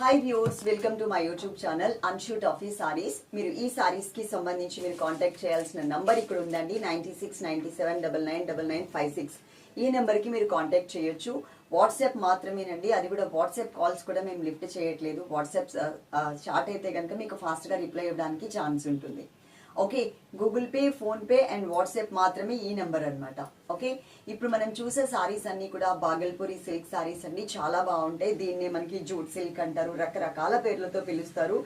Hi viewers welcome to my YouTube channel Anshu Taffy saris మీరు ఈ సారీస్కి సంబంధించి మీరు కాంటాక్ట్ చేయాల్సిన నంబర్ ఇక్కడ ఉందండి ninety six ninety seven double nine double nine five six ఈ నెంబర్కి మీరు కాంటాక్ట్ చేయొచ్చు. వాట్సాప్ మాత్రమేనండి అది కూడా వాట్సాప్ కాల్స్ కూడా మేము లిఫ్ట్ చేయట్లేదు. వాట్సాప్ స్టార్ట్ అయితే కనుక మీకు ఫాస్ట్గా రిప్లై ఇవ్వడానికి ఛాన్స్ ఉంటుంది. Okay Google Pay PhonePe and WhatsApp మాత్రమే ఈ నెంబర్ అన్నమాట. ఓకే ఇప్పుడు మనం చూసే సారీస్ అన్ని కూడా బాగల్పూరి సిల్క్ సారీస్ అన్ని చాలా బాగుంటాయి. దీన్నే మనకి జూట్ సిల్క్ అంటారు రకరకాల పేర్లతో పిలుస్తారు.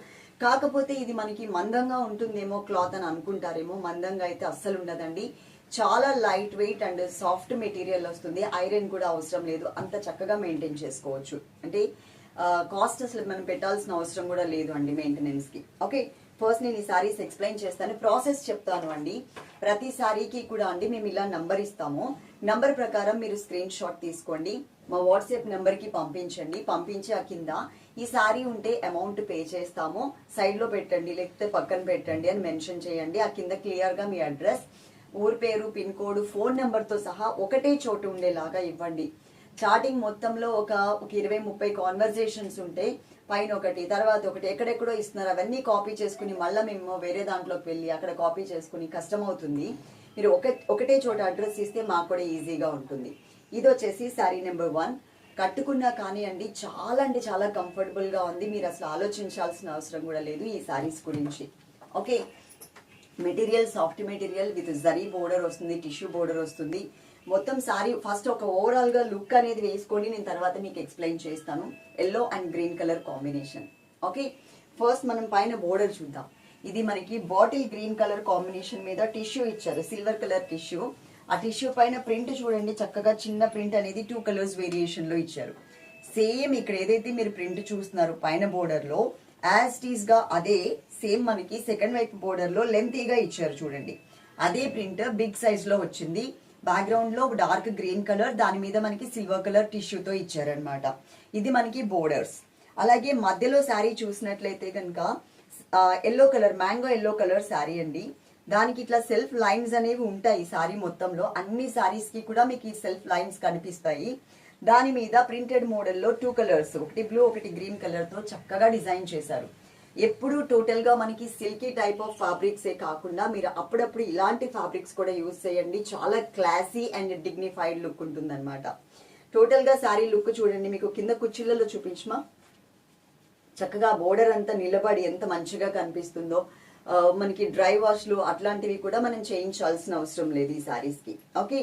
కాకపోతే ఇది మనకి మందంగా ఉంటుందేమో క్లాత్ అని అనుకుంటారేమో మందంగా అయితే అస్సలు ఉండదండి. చాలా light weight and soft material వస్తుంది. ఐరన్ కూడా అవసరం లేదు. అంత చక్కగా మెయింటైన్ చేసుకోవచ్చు. అంటే కాస్ట్ అసలు మనం పెట్టాల్సిన అవసరం కూడా లేదు అండి మెయింటెనెన్స్కి ఓకే ఫస్ట్ నేను ఈ సారీస్ ఎక్స్ప్లెయిన్ చేస్తాను ప్రాసెస్ చెప్తాను అండి. ప్రతి సారీకి కూడా అండి మేము ఇలా నంబర్ ఇస్తాము. నంబర్ ప్రకారం మీరు స్క్రీన్ షాట్ తీసుకోండి. మా వాట్సాప్ నెంబర్కి పంపించండి. పంపించి ఆ కింద ఈ సారీ ఉంటే అమౌంట్ పే చేస్తాము. సైడ్లో పెట్టండి లేకపోతే పక్కన పెట్టండి అని మెన్షన్ చేయండి. ఆ కింద క్లియర్గా మీ అడ్రస్ ఊరు పేరు పిన్ కోడ్ ఫోన్ నెంబర్తో సహా ఒకటే చోటు ఉండేలాగా ఇవ్వండి. చాటింగ్ మొత్తంలో ఒక ఒక ఇరవై ముప్పై కాన్వర్జేషన్స్ ఉంటే పైన ఒకటి తర్వాత ఒకటి ఎక్కడెక్కడో ఇస్తున్నారు. అవన్నీ కాపీ చేసుకుని మళ్ళీ మేము వేరే దాంట్లోకి వెళ్ళి అక్కడ కాపీ చేసుకుని కష్టం అవుతుంది. మీరు ఒక ఒకటే చోట అడ్రస్ ఇస్తే మాకు కూడా ఈజీగా ఉంటుంది. ఇది వచ్చేసి శారీ నెంబర్ వన్ కట్టుకున్నా కానీ అండి చాలా అంటే చాలా కంఫర్టబుల్గా ఉంది. మీరు అసలు ఆలోచించాల్సిన అవసరం కూడా లేదు ఈ శారీస్ గురించి. Okay material soft material with zari border వస్తుంది టిష్యూ బోర్డర్ వస్తుంది. మొత్తం సారీ ఫస్ట్ ఒక ఓవరాల్గా లుక్ అనేది వేసుకోండి నేను తర్వాత మీకు ఎక్స్ప్లెయిన్ చేస్తాను. Yellow and green colour combination okay first మనం పైన బోర్డర్ చూద్దాం. ఇది మనకి బాటిల్ గ్రీన్ కలర్ కాంబినేషన్ మీద టిష్యూ ఇచ్చారు సిల్వర్ కలర్ టిష్యూ ఆ టిష్యూ పైన ప్రింట్ చూడండి చక్కగా చిన్న ప్రింట్ అనేది టూ కలర్స్ వేరియేషన్లో ఇచ్చారు. సేమ్ ఇక్కడ ఏదైతే మీరు ప్రింట్ చూస్తున్నారు పైన బోర్డర్లో యాజ్ టీస్గా అదే సేమ్ మనకి సెకండ్ వైపు బోర్డర్లో లెంతీగా ఇచ్చారు చూడండి. అదే ప్రింట్ బిగ్ సైజ్లో వచ్చింది. బ్యాక్గ్రౌండ్లో డార్క్ గ్రీన్ కలర్ దాని మీద మనకి సిల్వర్ కలర్ టిష్యూతో ఇచ్చారనమాట ఇది మనకి బోర్డర్స్ అలాగే మధ్యలో శారీ చూసినట్లయితే కనుక yellow colour mango yellow colour sari అండి. దానికి ఇట్లా సెల్ఫ్ లైన్స్ అనేవి ఉంటాయి శారీ మొత్తంలో. అన్ని శారీస్కి కూడా మీకు ఈ సెల్ఫ్ లైన్స్ కనిపిస్తాయి. దాని మీద ప్రింటెడ్ మోడల్లో టూ కలర్స్ ఒకటి బ్లూ ఒకటి గ్రీన్ కలర్తో చక్కగా డిజైన్ చేశారు. ఎప్పుడు టోటల్గా మనకి సిల్కీ టైప్ ఆఫ్ ఫ్యాబ్రిక్సే కాకుండా మీరు అప్పుడప్పుడు ఇలాంటి ఫ్యాబ్రిక్స్ కూడా యూజ్ చేయండి. చాలా క్లాసీ అండ్ డిగ్నిఫైడ్ లుక్ ఉంటుంది అనమాట టోటల్గా శారీ లుక్ చూడండి. మీకు కింద కుర్చీలలో చూపించమా? చక్కగా బోర్డర్ అంతా నిలబడి ఎంత మంచిగా కనిపిస్తుందో. మనకి డ్రై వాష్లు అట్లాంటివి కూడా మనం చేయించాల్సిన అవసరం లేదు ఈ శారీస్కి ఓకే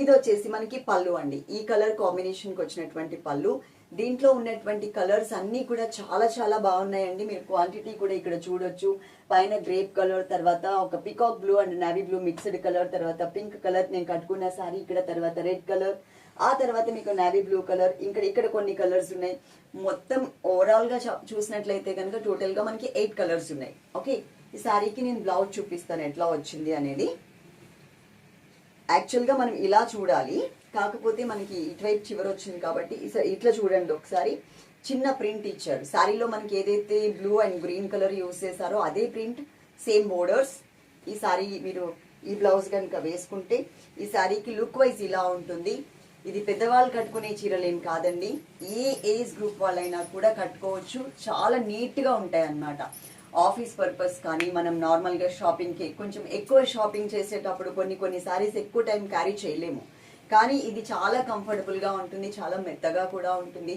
ఇది వచ్చేసి మనకి పళ్ళు అండి. ఈ కలర్ కాంబినేషన్కి వచ్చినటువంటి పళ్ళు. దీంట్లో ఉన్నటువంటి కలర్స్ అన్నీ కూడా చాలా చాలా బాగున్నాయండి. మీరు క్వాంటిటీ కూడా ఇక్కడ చూడొచ్చు. పైన గ్రేప్ కలర్ తర్వాత ఒక peacock blue and navy blue mixed colour తర్వాత పింక్ కలర్ నేను కట్టుకున్న సారీ ఇక్కడ తర్వాత రెడ్ కలర్ ఆ తర్వాత మీకు నావీ బ్లూ కలర్ ఇంకా ఇక్కడ కొన్ని కలర్స్ ఉన్నాయి. మొత్తం ఓవరాల్గా చూసినట్లయితే కనుక టోటల్గా మనకి ఎయిట్ కలర్స్ ఉన్నాయి. ఓకే ఈ సారీకి నేను బ్లౌజ్ చూపిస్తాను ఎట్లా వచ్చింది అనేది. యాక్చువల్గా మనం ఇలా చూడాలి. కాకపోతే మనకి ఇటువైపు చివరి వచ్చింది కాబట్టి ఇట్లా చూడండి ఒకసారి. చిన్న ప్రింట్ ఇచ్చారు. శారీలో మనకి ఏదైతే blue and green colour use చేశారో అదే ప్రింట్ సేమ్ బోర్డర్స్. ఈ శారీ మీరు ఈ బ్లౌజ్ కనుక వేసుకుంటే ఈ శారీకి లుక్ వైజ్ ఇలా ఉంటుంది. ఇది పెద్దవాళ్ళు కట్టుకునే చీరలేం కాదండి. ఏ ఏజ్ గ్రూప్ వాళ్ళైనా కూడా కట్టుకోవచ్చు. చాలా నీట్గా ఉంటాయి అన్నమాట ఆఫీస్ పర్పస్ కానీ మనం నార్మల్గా షాపింగ్కి కొంచెం ఎక్కువ షాపింగ్ చేసేటప్పుడు కొన్ని కొన్ని సారీస్ ఎక్కువ టైం క్యారీ చేయలేము. కానీ ఇది చాలా కంఫర్టబుల్గా ఉంటుంది చాలా మెత్తగా కూడా ఉంటుంది.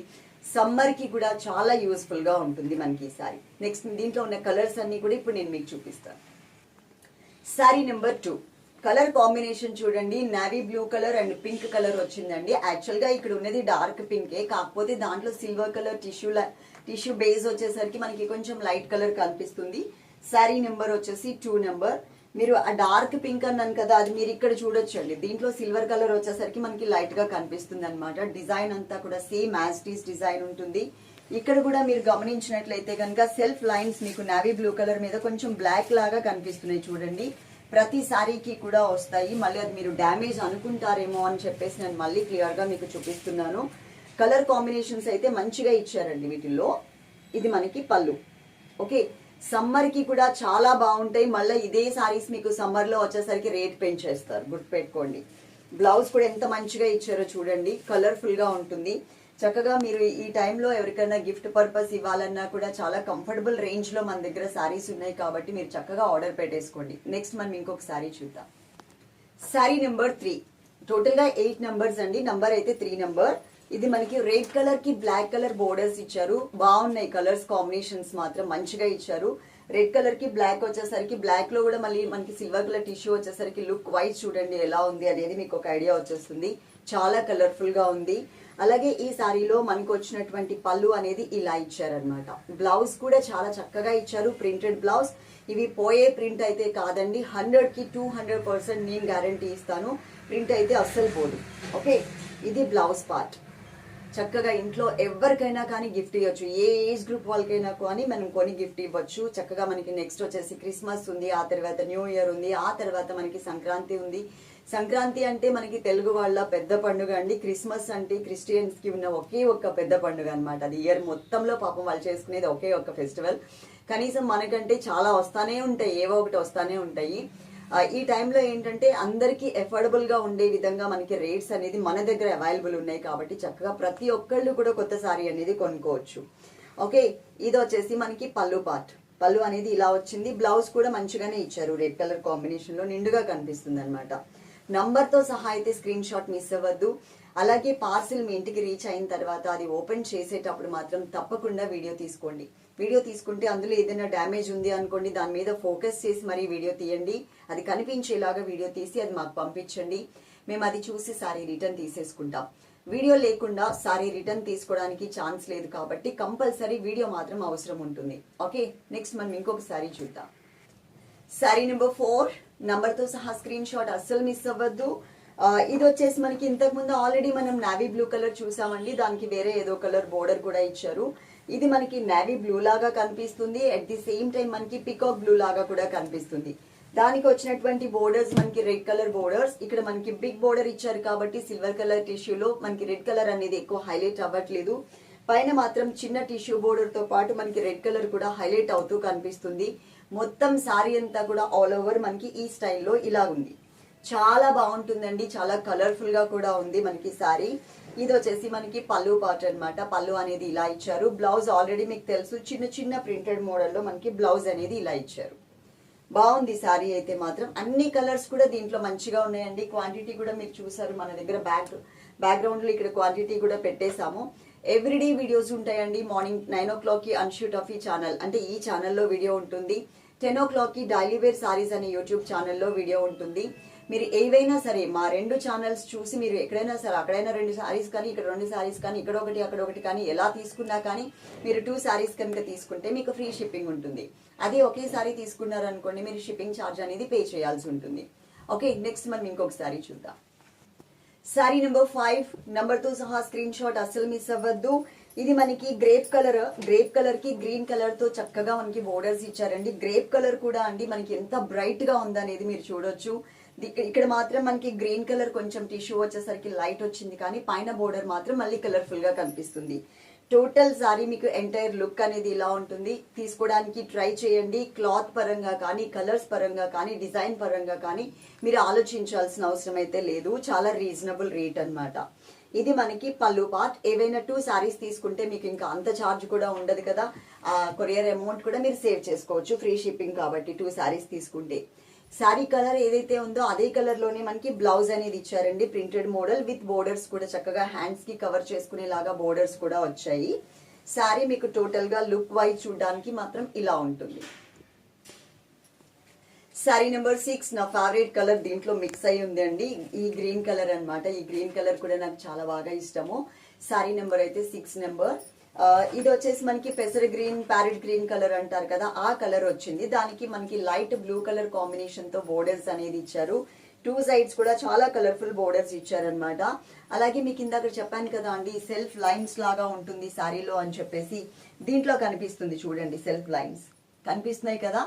సమ్మర్కి కూడా చాలా యూస్ఫుల్గా ఉంటుంది మనకి ఈ సారీ నెక్స్ట్ దీంట్లో ఉన్న కలర్స్ అన్ని కూడా ఇప్పుడు నేను మీకు చూపిస్తాను. Sari number two colour combination చూడండి. Navy blue colour and pink colour వచ్చిందండి. యాక్చువల్గా ఇక్కడ ఉన్నది డార్క్ పింకే కాకపోతే దాంట్లో silver colour tissue tissue base వచ్చేసరికి మనకి కొంచెం లైట్ కలర్ కనిపిస్తుంది. శారీ నెంబర్ వచ్చేసి టూ నెంబర్ మీరు ఆ డార్క్ పింక్ అన్నాను కదా అది మీరు ఇక్కడ చూడొచ్చండి. దీంట్లో సిల్వర్ కలర్ వచ్చేసరికి మనకి లైట్గా కనిపిస్తుంది అనమాట డిజైన్ అంతా కూడా సేమ్ యాస్టీస్ డిజైన్ ఉంటుంది. ఇక్కడ కూడా మీరు గమనించినట్లయితే కనుక సెల్ఫ్ లైన్స్ మీకు నావీ బ్లూ కలర్ మీద కొంచెం బ్లాక్ లాగా కనిపిస్తున్నాయి చూడండి. ప్రతి సారీకి కూడా వస్తాయి. మళ్ళీ అది మీరు డ్యామేజ్ అనుకుంటారేమో అని చెప్పేసి నేను మళ్ళీ క్లియర్గా మీకు చూపిస్తున్నాను. కలర్ కాంబినేషన్స్ అయితే మంచిగా ఇచ్చారండి వీటిల్లో. ఇది మనకి పళ్ళు. ఓకే సమ్మర్కి కూడా చాలా బాగుంటాయి. మళ్ళీ ఇదే సారీస్ మీకు సమ్మర్లో వచ్చేసరికి రేట్ పెంచేస్తారు. గుర్తుపెట్టుకోండి. బ్లౌజ్ కూడా ఎంత మంచిగా ఇచ్చారో చూడండి. కలర్ఫుల్గా ఉంటుంది. చక్కగా మీరు ఈ టైంలో ఎవరికైనా గిఫ్ట్ పర్పస్ ఇవ్వాలన్నా కూడా చాలా కంఫర్టబుల్ రేంజ్లో మన దగ్గర శారీస్ ఉన్నాయి కాబట్టి మీరు చక్కగా ఆర్డర్ పెట్టేసుకోండి. నెక్స్ట్ మనం ఇంకొక శారీ చూద్దాం. శారీ నెంబర్ త్రీ టోటల్గా ఎయిట్ నంబర్స్ అండి. నంబర్ అయితే త్రీ నంబర్ ఇది మనకి రెడ్ కలర్కి బ్లాక్ కలర్ బోర్డర్స్ ఇచ్చారు. బాగున్నాయి కలర్స్ కాంబినేషన్స్ మాత్రం మంచిగా ఇచ్చారు. రెడ్ కలర్కి బ్లాక్ వచ్చేసరికి బ్లాక్లో కూడా మళ్ళీ మనకి సిల్వర్ కలర్ టిష్యూ వచ్చేసరికి లుక్ వైజ్ చూడండి ఎలా ఉంది అనేది మీకు ఒక ఐడియా వచ్చేస్తుంది. చాలా కలర్ఫుల్గా ఉంది. అలాగే ఈ సారీలో మనకు వచ్చినటువంటి పళ్ళు అనేది ఇలా ఇచ్చారనమాట బ్లౌజ్ కూడా చాలా చక్కగా ఇచ్చారు ప్రింటెడ్ బ్లౌజ్ ఇవి పోయే ప్రింట్ అయితే కాదండి హండ్రెడ్కి టూ హండ్రెడ్ పర్సెంట్ నేను గ్యారంటీ ఇస్తాను. ప్రింట్ అయితే అస్సలు పోదు. ఓకే ఇది బ్లౌజ్ పార్ట్ చక్కగా ఇంట్లో ఎవరికైనా కానీ గిఫ్ట్ ఇవ్వచ్చు. ఏ ఏజ్ గ్రూప్ వాళ్ళకైనా కానీ మనం కొని గిఫ్ట్ ఇవ్వచ్చు. చక్కగా మనకి నెక్స్ట్ వచ్చేసి క్రిస్మస్ ఉంది ఆ తర్వాత న్యూ ఇయర్ ఉంది ఆ తర్వాత మనకి సంక్రాంతి ఉంది. సంక్రాంతి అంటే మనకి తెలుగు వాళ్ళ పెద్ద పండుగ అండి. క్రిస్మస్ అంటే క్రిస్టియన్స్కి ఉన్న ఒకే ఒక్క పెద్ద పండుగ అనమాట అది ఇయర్ మొత్తంలో పాపం వాళ్ళు చేసుకునేది ఒకే ఒక్క ఫెస్టివల్ కనీసం మనకంటే చాలా వస్తానే ఉంటాయి. ఏవో ఒకటి వస్తానే ఉంటాయి. ఈ టైంలో ఏంటంటే అందరికీ ఎఫోర్డబుల్గా ఉండే విధంగా మనకి రేట్స్ అనేది మన దగ్గర అవైలబుల్ ఉన్నాయి కాబట్టి చక్కగా ప్రతి ఒక్కళ్ళు కూడా కొత్త సారీ అనేది కొనుక్కోవచ్చు. ఓకే ఇది వచ్చేసి మనకి పళ్ళు పార్ట్ పళ్ళు అనేది ఇలా వచ్చింది. బ్లౌజ్ కూడా మంచిగానే ఇచ్చారు. రెడ్ కలర్ కాంబినేషన్లో నిండుగా కనిపిస్తుంది అనమాట నంబర్తో సహా అయితే స్క్రీన్ షాట్ మిస్ అవ్వద్దు. అలాగే పార్సిల్ మీ ఇంటికి రీచ్ అయిన తర్వాత అది ఓపెన్ చేసేటప్పుడు మాత్రం తప్పకుండా వీడియో తీసుకోండి. వీడియో తీసుకుంటే అందులో ఏదైనా డ్యామేజ్ ఉంది అనుకోండి దాని మీద ఫోకస్ చేసి మరీ వీడియో తీయండి. అది కనిపించేలాగా వీడియో తీసి అది మాకు పంపించండి. మేము అది చూసి సారీ రిటర్న్ తీసేసుకుంటాం. వీడియో లేకుండా సారీ రిటర్న్ తీసుకోవడానికి ఛాన్స్ లేదు కాబట్టి కంపల్సరీ వీడియో మాత్రం అవసరం ఉంటుంది. ఓకే నెక్స్ట్ మనం ఇంకొక సారీ చూద్దాం. సారీ నెంబర్ ఫోర్ నంబర్తో సహా స్క్రీన్ షాట్ అస్సలు మిస్ అవ్వద్దు. ఇది వచ్చేసి మనకి ఇంతకు ముందు ఆల్రెడీ మనం నావీ బ్లూ కలర్ చూసామండి. దానికి వేరే ఏదో కలర్ బోర్డర్ కూడా ఇచ్చారు. ఇది మనకి నావీ బ్లూ లాగా కనిపిస్తుంది. అట్ ది సేమ్ టైం మనకి పికాక్ బ్లూ లాగా కూడా కనిపిస్తుంది. దానికి వచ్చినటువంటి బోర్డర్స్ మనకి రెడ్ కలర్ బోర్డర్స్ ఇక్కడ మనకి బిగ్ బోర్డర్ ఇచ్చారు కాబట్టి సిల్వర్ కలర్ టిష్యూలో మనకి రెడ్ కలర్ అనేది ఎక్కువ హైలైట్ అవ్వట్లేదు. పైన మాత్రం చిన్న టిష్యూ బోర్డర్తో పాటు మనకి రెడ్ కలర్ కూడా హైలైట్ అవుతూ కనిపిస్తుంది. మొత్తం సారీ అంతా కూడా ఆల్ ఓవర్ మనకి ఈ స్టైల్లో ఇలా ఉంది. చాలా బాగుంటుందండి. చాలా కలర్ఫుల్గా కూడా ఉంది మనకి సారీ ఇది వచ్చేసి మనకి పళ్ళు పార్ట్ అన్నమాట. పళ్ళు అనేది ఇలా ఇచ్చారు. బ్లౌజ్ ఆల్రెడీ మీకు తెలుసు. చిన్న చిన్న ప్రింటెడ్ మోడల్లో మనకి బ్లౌజ్ అనేది ఇలా ఇచ్చారు. బాగుంది సారీ అయితే మాత్రం. అన్ని కలర్స్ కూడా దీంట్లో మంచిగా ఉన్నాయండి. క్వాంటిటీ కూడా మీరు చూసారు. మన దగ్గర బ్యాక్ బ్యాక్గ్రౌండ్లో ఇక్కడ క్వాంటిటీ కూడా పెట్టేశాము. ఎవ్రీడే వీడియోస్ ఉంటాయండి. మార్నింగ్ నైన్ ఓ క్లాక్కి అన్షూట్ ఆఫ్ ఈ ఛానల్ అంటే ఈ ఛానల్లో వీడియో ఉంటుంది. టెన్ ఓ క్లాక్కి డైలీ వేర్ సారీస్ అనే యూట్యూబ్ ఛానల్లో వీడియో ఉంటుంది. మీరు ఏవైనా సరే మా రెండు ఛానల్స్ చూసి మీరు ఎక్కడైనా సరే అక్కడైనా రెండు సారీస్ కానీ ఇక్కడ రెండు సారీస్ కానీ ఇక్కడ ఒకటి అక్కడ ఒకటి కానీ ఎలా తీసుకున్నా కానీ మీరు టూ శారీస్ కనుక తీసుకుంటే మీకు ఫ్రీ షిప్పింగ్ ఉంటుంది. అదే ఒకేసారి తీసుకున్నారనుకోండి మీరు షిప్పింగ్ ఛార్జ్ అనేది పే చేయాల్సి ఉంటుంది. ఓకే నెక్స్ట్ మనం ఇంకొకసారి చూద్దాం. శారీ నెంబర్ ఫైవ్ నంబర్తో సహా స్క్రీన్ షాట్ అస్సలు మిస్ అవ్వద్దు. ఇది మనకి గ్రేప్ కలర్ గ్రేప్ కలర్కి గ్రీన్ కలర్తో చక్కగా మనకి బోర్డర్స్ ఇచ్చారండి. గ్రేప్ కలర్ కూడా అండి మనకి ఎంత బ్రైట్గా ఉందనేది మీరు చూడొచ్చు. ఇక్కడ మాత్రం మనకి గ్రీన్ కలర్ కొంచెం టిష్యూ వచ్చేసరికి లైట్ వచ్చింది కానీ పైన బోర్డర్ మాత్రం మళ్ళీ కలర్ఫుల్గా కనిపిస్తుంది. టోటల్ సారీ మీకు ఎంటైర్ లుక్ అనేది ఇలా ఉంటుంది. తీసుకోవడానికి ట్రై చేయండి. క్లాత్ పరంగా కానీ కలర్స్ పరంగా కానీ డిజైన్ పరంగా కానీ మీరు ఆలోచించాల్సిన అవసరం అయితే లేదు. చాలా రీజనబుల్ రేట్ అన్నమాట. ఇది మనకి పళ్ళు పార్ట్. ఏవైనా టూ శారీస్ తీసుకుంటే మీకు ఇంకా అంత ఛార్జ్ కూడా ఉండదు కదా. ఆ కొరియర్ అమౌంట్ కూడా మీరు సేవ్ చేసుకోవచ్చు. ఫ్రీ షిప్పింగ్ కాబట్టి టూ సారీస్ తీసుకుంటే. శారీ కలర్ ఏదైతే ఉందో అదే కలర్లోనే మనకి బ్లౌజ్ అనేది ఇచ్చారండి. ప్రింటెడ్ మోడల్ విత్ బోర్డర్స్ కూడా చక్కగా హ్యాండ్స్కి కవర్ చేసుకునేలాగా బోర్డర్స్ కూడా వచ్చాయి. శారీ మీకు టోటల్గా లుక్ వైజ్ చూడడానికి మాత్రం ఇలా ఉంటుంది. శారీ నెంబర్ సిక్స్ నా ఫేవరెట్ కలర్ దీంట్లో మిక్స్ అయి ఉంది అండి ఈ గ్రీన్ కలర్ అన్నమాట. ఈ గ్రీన్ కలర్ కూడా నాకు చాలా బాగా ఇష్టము. శారీ నెంబర్ అయితే సిక్స్ నెంబర్ ఇది వచ్చేసి మనకి పెసర గ్రీన్ ప్యారెట్ గ్రీన్ కలర్ అంటారు కదా ఆ కలర్ వచ్చింది. దానికి మనకి లైట్ బ్లూ కలర్ కాంబినేషన్తో బోర్డర్స్ అనేది ఇచ్చారు. టూ సైడ్స్ కూడా చాలా కలర్ఫుల్ బోర్డర్స్ ఇచ్చారనమాట అలాగే మీకు ఇందాక చెప్పాను కదా అండి సెల్ఫ్ లైన్స్ లాగా ఉంటుంది శారీలో అని చెప్పేసి దీంట్లో కనిపిస్తుంది చూడండి సెల్ఫ్ లైన్స్ కనిపిస్తున్నాయి కదా?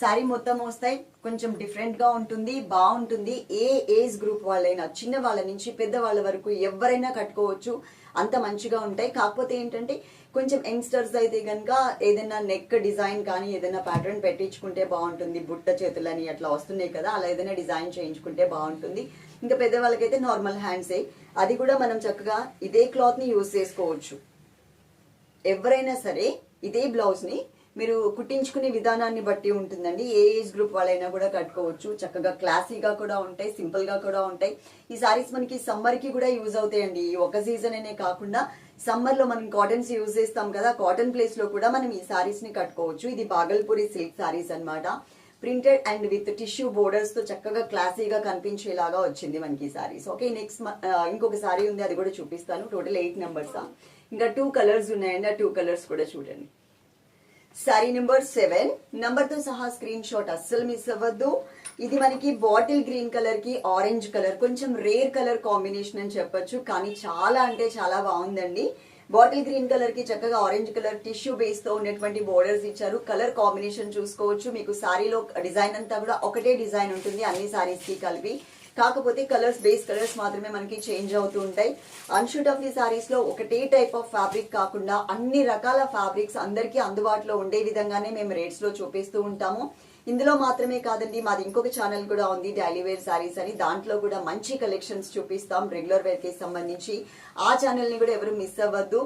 శారీ మొత్తం వస్తాయి. కొంచెం డిఫరెంట్గా ఉంటుంది బాగుంటుంది. ఏ ఏజ్ గ్రూప్ వాళ్ళైనా చిన్న వాళ్ళ నుంచి పెద్ద వాళ్ళ వరకు ఎవరైనా కట్టుకోవచ్చు. అంత మంచిగా ఉంటాయి. కాకపోతే ఏంటంటే కొంచెం యంగ్స్టర్స్ అయితే కనుక ఏదైనా నెక్ డిజైన్ కానీ ఏదైనా ప్యాటర్న్ పెట్టించుకుంటే బాగుంటుంది. బుట్ట చేతులని అట్లా వస్తున్నాయి కదా అలా ఏదైనా డిజైన్ చేయించుకుంటే బాగుంటుంది. ఇంకా పెద్దవాళ్ళకైతే నార్మల్ హ్యాండ్సే అది కూడా మనం చక్కగా ఇదే క్లాత్ని యూజ్ చేసుకోవచ్చు. ఎవరైనా సరే ఇదే బ్లౌజ్ని మీరు కుట్టించుకునే విధానాన్ని బట్టి ఉంటుందండి. ఏ ఏజ్ గ్రూప్ వాళ్ళైనా కూడా కట్టుకోవచ్చు. చక్కగా క్లాసీగా కూడా ఉంటాయి సింపుల్గా కూడా ఉంటాయి. ఈ సారీస్ మనకి సమ్మర్కి కూడా యూజ్ అవుతాయండి. ఈ ఒక సీజన్ అనే కాకుండా సమ్మర్లో మనం కాటన్స్ యూజ్ చేస్తాం కదా కాటన్ ప్లేస్లో కూడా మనం ఈ సారీస్ని కట్టుకోవచ్చు. ఇది బాగల్పూరి సిల్క్ సారీస్ అన్నమాట. ప్రింటెడ్ అండ్ విత్ టిష్యూ బోర్డర్స్తో చక్కగా క్లాసీగా కనిపించేలాగా వచ్చింది మనకి సారీస్. ఓకే నెక్స్ట్ ఇంకొక సారీ ఉంది అది కూడా చూపిస్తాను. Total eight numbers? ఇంకా టూ కలర్స్ ఉన్నాయండి. ఆ టూ కలర్స్ కూడా చూడండి. శారీ నెంబర్ సెవెన్ నంబర్తో సహా స్క్రీన్ షాట్ అస్సలు మిస్ అవ్వద్దు ఇది మనకి బాటిల్ గ్రీన్ కలర్కి ఆరెంజ్ కలర్ కొంచెం రేర్ కలర్ కాంబినేషన్ అని చెప్పొచ్చు కానీ చాలా అంటే చాలా బాగుందండి బాటిల్ గ్రీన్ కలర్కి చక్కగా ఆరెంజ్ కలర్ టిష్యూ బేస్తో ఉన్నటువంటి బోర్డర్స్ ఇచ్చారు కలర్ కాంబినేషన్ చూసుకోవచ్చు మీకు సారీలో డిజైన్ అంతా కూడా ఒకటే డిజైన్ ఉంటుంది అన్ని సారీస్కి కలిపి కాకపోతే కలర్స్ బేస్ కలర్స్ మాత్రమే మనకి చేంజ్ అవుతూ ఉంటాయి. అన్షూట్ ఆఫ్ ది లో ఒకటే టైప్ ఆఫ్ ఫ్యాబ్రిక్ కాకుండా అన్ని రకాల ఫ్యాబ్రిక్స్ అందరికీ అందుబాటులో ఉండే విధంగానే మేము రేట్స్లో చూపిస్తూ ఉంటాము. ఇందులో మాత్రమే కాదండి మాది ఇంకొక ఛానల్ కూడా ఉంది డైలీ వేర్ సారీస్ అని. దాంట్లో కూడా మంచి కలెక్షన్స్ చూపిస్తాం రెగ్యులర్ వేర్కి సంబంధించి. ఆ ఛానల్ని కూడా ఎవరు మిస్ అవ్వద్దు.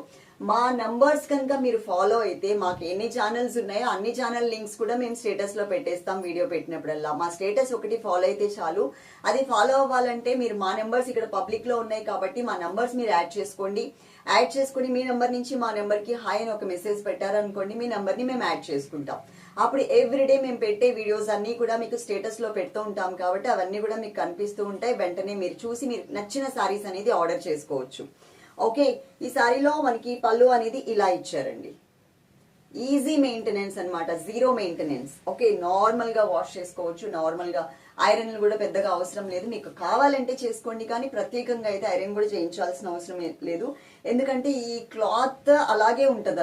మా నంబర్స్ కనుక మీరు ఫాలో అయితే మాకు ఎన్ని ఛానల్స్ ఉన్నాయో అన్ని ఛానల్ లింక్స్ కూడా మేము స్టేటస్లో పెట్టేస్తాం వీడియో పెట్టినప్పుడల్లా. మా స్టేటస్ ఒకటి ఫాలో అయితే చాలు. అది ఫాలో అవ్వాలంటే మీరు మా నెంబర్స్ ఇక్కడ పబ్లిక్లో ఉన్నాయి కాబట్టి మా నంబర్స్ మీరు యాడ్ చేసుకోండి. యాడ్ చేసుకుని మీ నెంబర్ నుంచి మా నెంబర్కి హాయ్ అని ఒక మెసేజ్ పెట్టారనుకోండి మీ నెంబర్ని మేము యాడ్ చేసుకుంటాం. అప్పుడు ఎవ్రీడే మేము పెట్టే వీడియోస్ అన్ని కూడా మీకు స్టేటస్లో పెడుతూ ఉంటాం కాబట్టి అవన్నీ కూడా మీకు కనిపిస్తూ ఉంటాయి. వెంటనే మీరు చూసి మీరు నచ్చిన సారీస్ అనేది ఆర్డర్ చేసుకోవచ్చు. ఓకే ఈ శారీలో మనకి పళ్ళు అనేది ఇలా ఇచ్చారండి. ఈజీ మెయింటెనెన్స్ అన్నమాట జీరో మెయింటెనెన్స్ ఓకే నార్మల్గా వాష్ చేసుకోవచ్చు నార్మల్గా ఐరన్ కూడా పెద్దగా అవసరం లేదు. మీకు కావాలంటే చేసుకోండి కానీ ప్రత్యేకంగా అయితే ఐరన్ కూడా చేయించాల్సిన అవసరం లేదు. ఎందుకంటే ఈ క్లాత్ అలాగే ఉంటది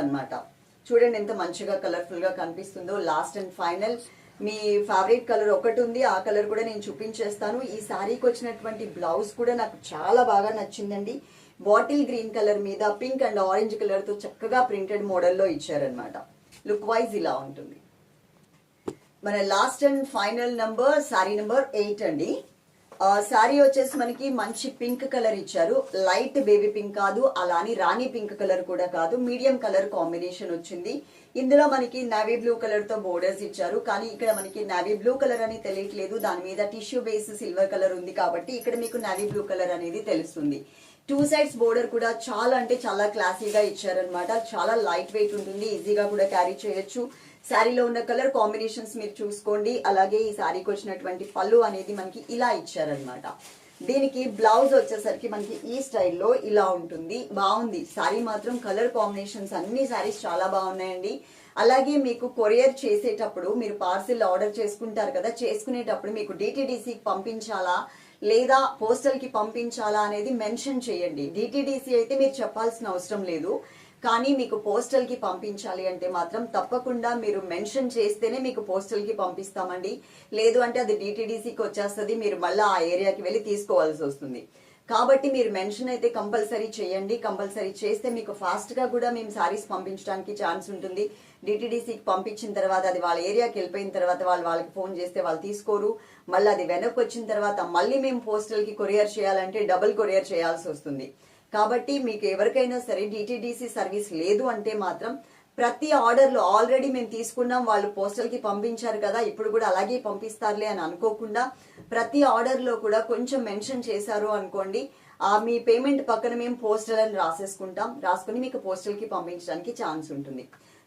చూడండి ఎంత మంచిగా కలర్ఫుల్గా కనిపిస్తుందో. లాస్ట్ అండ్ ఫైనల్ మీ ఫేవరెట్ కలర్ ఒకటి ఉంది. ఆ కలర్ కూడా నేను చూపించేస్తాను. ఈ శారీకి వచ్చినటువంటి బ్లౌజ్ కూడా నాకు చాలా బాగా నచ్చిందండి. బాటిల్ గ్రీన్ కలర్ మీద పింక్ అండ్ ఆరెంజ్ కలర్తో చక్కగా ప్రింటెడ్ మోడల్లో ఇచ్చారనమాట లుక్ వైజ్ ఇలా ఉంటుంది. మన last and final number sari number eight అండి. శారీ వచ్చేసి మనకి మంచి పింక్ కలర్ ఇచ్చారు. లైట్ బేబీ పింక్ కాదు అలాని రాణి పింక్ కలర్ కూడా కాదు. మీడియం కలర్ కాంబినేషన్ వచ్చింది. ఇందులో మనకి నావీ బ్లూ కలర్తో బోర్డర్స్ ఇచ్చారు. కానీ ఇక్కడ మనకి నావీ బ్లూ కలర్ అని తెలియట్లేదు. దాని మీద టిష్యూ బేస్ సిల్వర్ కలర్ ఉంది కాబట్టి ఇక్కడ మీకు నావీ బ్లూ కలర్ అనేది తెలుస్తుంది. టూ సైడ్స్ బోర్డర్ కూడా చాలా అంటే చాలా క్లాసీగా ఇచ్చారనమాట చాలా లైట్ వెయిట్ ఉంటుంది ఈజీగా కూడా క్యారీ చేయొచ్చు. శారీలో ఉన్న కలర్ కాంబినేషన్స్ మీరు చూసుకోండి. అలాగే ఈ శారీకి వచ్చినటువంటి పళ్ళు అనేది మనకి ఇలా ఇచ్చారనమాట దీనికి బ్లౌజ్ వచ్చేసరికి మనకి ఈ స్టైల్లో ఇలా ఉంటుంది. బాగుంది. శారీ మాత్రం కలర్ కాంబినేషన్స్ అన్ని శారీస్ చాలా బాగున్నాయండి. అలాగే మీకు కొరియర్ చేసేటప్పుడు మీరు పార్సిల్ ఆర్డర్ చేసుకుంటారు కదా చేసుకునేటప్పుడు మీకు డిటిడిసికి పంపించాలా? లేదా పోస్టల్కి పంపించాలా అనేది మెన్షన్ చేయండి. డిటిడిసి అయితే మీరు చెప్పాల్సిన అవసరం లేదు. కానీ మీకు పోస్టల్కి పంపించాలి అంటే మాత్రం తప్పకుండా మీరు మెన్షన్ చేస్తేనే మీకు పోస్టల్కి పంపిస్తామండి. లేదు అంటే అది డిటిడిసికి వచ్చేస్తుంది మీరు మళ్ళీ ఆ ఏరియాకి వెళ్ళి తీసుకోవాల్సి వస్తుంది. కాబట్టి మీరు మెన్షన్ అయితే కంపల్సరీ చేయండి. కంపల్సరీ చేస్తే మీకు ఫాస్ట్గా కూడా మేము సారీస్ పంపించడానికి ఛాన్స్ ఉంటుంది. డిటిడిసికి పంపించిన తర్వాత అది వాళ్ళ ఏరియాకి వెళ్ళిపోయిన తర్వాత వాళ్ళు వాళ్ళకి ఫోన్ చేస్తే వాళ్ళు తీసుకోరు. మళ్ళీ అది వెనక్కి వచ్చిన తర్వాత మళ్ళీ మేము పోస్టల్కి కొరియర్ చేయాలంటే డబుల్ కొరియర్ చేయాల్సి వస్తుంది. కాబట్టి మీకు ఎవరికైనా సరే డిటిడిసి సర్వీస్ లేదు అంటే మాత్రం ప్రతి ఆర్డర్లో ఆల్రెడీ మేము తీసుకున్నాం వాళ్ళు పోస్టల్కి పంపించారు కదా ఇప్పుడు కూడా అలాగే పంపిస్తారులే అని అనుకోకుండా ప్రతి ఆర్డర్లో కూడా కొంచెం మెన్షన్ చేశారు అనుకోండి ఆ మీ పేమెంట్ పక్కన మేము పోస్టల్ అని రాసేసుకుంటాం రాసుకుని మీకు పోస్టల్కి పంపించడానికి ఛాన్స్ ఉంటుంది.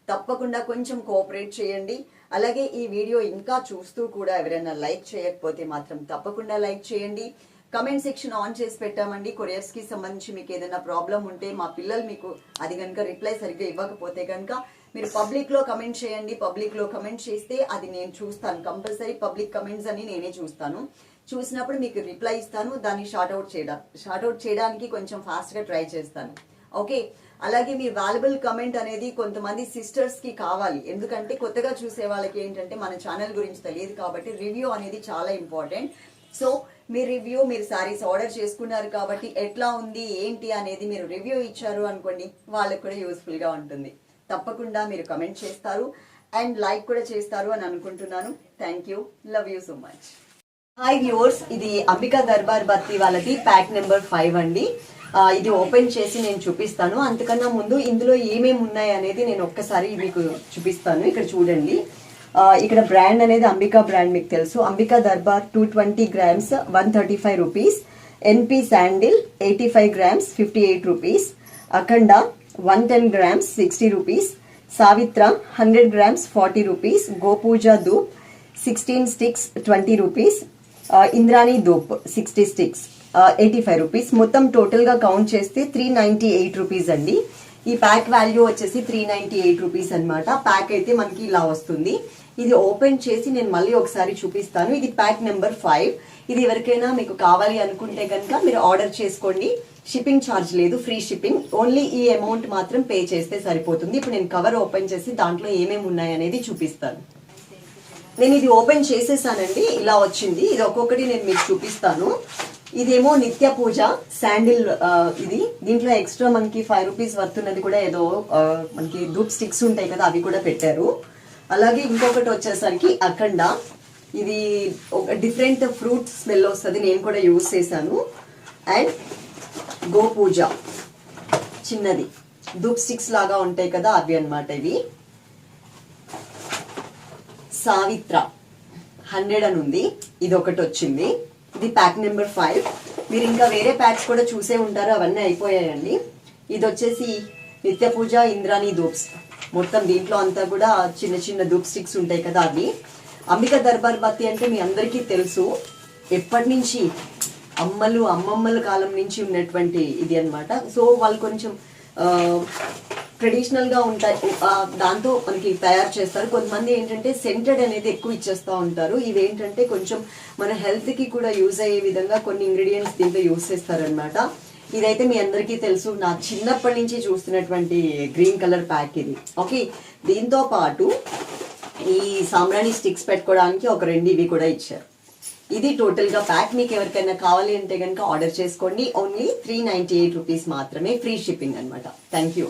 తప్పకుండా కొంచెం కోఆపరేట్ చేయండి అలాగే ఈ వీడియో ఇంకా చూస్తూ కూడా ఎవరైనా లైక్ చేయకపోతే మాత్రం తప్పకుండా లైక్ చేయండి. కమెంట్ సెక్షన్ ఆన్ చేసి పెట్టామండి. కొరియర్స్కి సంబంధించి మీకు ఏదైనా ప్రాబ్లం ఉంటే మా పిల్లలు మీకు అది కనుక రిప్లై సరిగ్గా ఇవ్వకపోతే కనుక మీరు పబ్లిక్లో కమెంట్ చేయండి. పబ్లిక్లో కమెంట్ చేస్తే అది నేను చూస్తాను. కంపల్సరీ పబ్లిక్ కమెంట్స్ అని నేనే చూస్తాను. చూసినప్పుడు మీకు రిప్లై ఇస్తాను. దాన్ని షార్ట్ అవుట్ చేయడం షార్ట్ అవుట్ చేయడానికి కొంచెం ఫాస్ట్గా ట్రై చేస్తాను. ఓకే అలాగే మీ వాల్యుబుల్ కమెంట్ అనేది కొంతమంది సిస్టర్స్కి కావాలి. ఎందుకంటే కొత్తగా చూసే వాళ్ళకి ఏంటంటే మన ఛానల్ గురించి తెలియదు కాబట్టి రివ్యూ అనేది చాలా ఇంపార్టెంట్ సో మీ రివ్యూ మీరు సారీస్ ఆర్డర్ చేసుకున్నారు కాబట్టి ఎట్లా ఉంది ఏంటి అనేది మీరు రివ్యూ ఇచ్చారు అనుకోండి వాళ్ళకి కూడా యూస్ఫుల్గా ఉంటుంది. తప్పకుండా మీరు కమెంట్ చేస్తారు అండ్ లైక్ కూడా చేస్తారు అని అనుకుంటున్నాను. Thank you love you so much hi viewers ఇది అంబికా దర్బార్ బత్తి వాళ్ళది ప్యాక్ నెంబర్ ఫైవ్ అండి. ఇది ఓపెన్ చేసి నేను చూపిస్తాను. అంతకన్నా ముందు ఇందులో ఏమేమి ఉన్నాయి అనేది నేను ఒక్కసారి మీకు చూపిస్తాను. ఇక్కడ చూడండి. ఇక్కడ బ్రాండ్ అనేది అంబికా బ్రాండ్ మీకు తెలుసు. Ambika Darbar two twenty grams one thirty five rupees NP sandal eighty five grams fifty eight rupees Akhanda one ten grams sixty rupees Savitra hundred grams forty rupees Gopuja dhoop sixteen sticks twenty rupees Indrani dhoop sixty sticks eighty five rupees మొత్తం టోటల్గా count చేస్తే three ninety eight rupees అండి. ఈ pack value వచ్చేసి three ninety eight rupees అనమాట pack అయితే మనకి ఇలా వస్తుంది. ఇది ఓపెన్ చేసి నేను మళ్ళీ ఒకసారి చూపిస్తాను. ఇది ప్యాక్ నెంబర్ ఫైవ్. ఇది ఎవరికైనా మీకు కావాలి అనుకుంటే కనుక మీరు ఆర్డర్ చేసుకోండి. షిప్పింగ్ ఛార్జ్ లేదు ఫ్రీ షిప్పింగ్. ఓన్లీ ఈ అమౌంట్ మాత్రం పే చేస్తే సరిపోతుంది. ఇప్పుడు నేను కవర్ ఓపెన్ చేసి దాంట్లో ఏమేమి ఉన్నాయి అనేది చూపిస్తాను. నేను ఇది ఓపెన్ చేసేసానండి. ఇలా వచ్చింది. ఇది ఒక్కొక్కటి నేను మీకు చూపిస్తాను. ఇదేమో నిత్య పూజ శాండిల్ ఇది. దీంట్లో ఎక్స్ట్రా మనకి ఫైవ్ రూపీస్ వర్తున్నది కూడా ఏదో మనకి ధూప్ స్టిక్స్ ఉంటాయి కదా అవి కూడా పెట్టారు. అలాగే ఇంకొకటి వచ్చేసరికి అఖండ. ఇది ఒక డిఫరెంట్ ఫ్రూట్ స్మెల్ వస్తుంది నేను కూడా యూజ్ చేశాను. అండ్ గోపూజ చిన్నది. ధూప్ స్టిక్స్ లాగా ఉంటాయి కదా అవి అన్నమాట ఇవి. సావిత్ర హండ్రెడ్ అని ఉంది. ఇది ఒకటి వచ్చింది. ఇది ప్యాక్ నెంబర్ ఫైవ్ మీరు ఇంకా వేరే ప్యాక్స్ కూడా చూసే ఉంటారు అవన్నీ అయిపోయాయండి. ఇది వచ్చేసి నిత్య పూజ ఇంద్రాణి ధూప్స్ మొత్తం దీంట్లో అంతా కూడా చిన్న చిన్న ధూప్ స్టిక్స్ ఉంటాయి కదా అవి. అంబిక దర్బార్ బత్తి అంటే మీ అందరికీ తెలుసు. ఎప్పటి నుంచి అమ్మలు అమ్మమ్మల కాలం నుంచి ఉన్నటువంటి ఇది అన్నమాట. సో వాళ్ళు కొంచెం ట్రెడిషనల్గా ఉంటాయి. దాంతో మనకి తయారు చేస్తారు. కొంతమంది ఏంటంటే సెంటెడ్ అనేది ఎక్కువ ఇచ్చేస్తూ ఉంటారు. ఇవేంటంటే కొంచెం మన హెల్త్కి కూడా యూజ్ అయ్యే విధంగా కొన్ని ఇంగ్రీడియంట్స్ దీంట్లో యూజ్ చేస్తారనమాట ఇదైతే మీ అందరికీ తెలుసు నా చిన్నప్పటి నుంచి చూస్తున్నటువంటి గ్రీన్ కలర్ ప్యాక్ ఇది. ఓకే దీంతో పాటు ఈ సాంబ్రాణి స్టిక్స్ పెట్టుకోవడానికి ఒక రెండు ఇవి కూడా ఇచ్చారు. ఇది టోటల్గా ప్యాక్ మీకు ఎవరికైనా కావాలి అంటే కనుక ఆర్డర్ చేసుకోండి. Only three ninety eight rupees మాత్రమే ఫ్రీ షిప్పింగ్ అనమాట థ్యాంక్ యూ.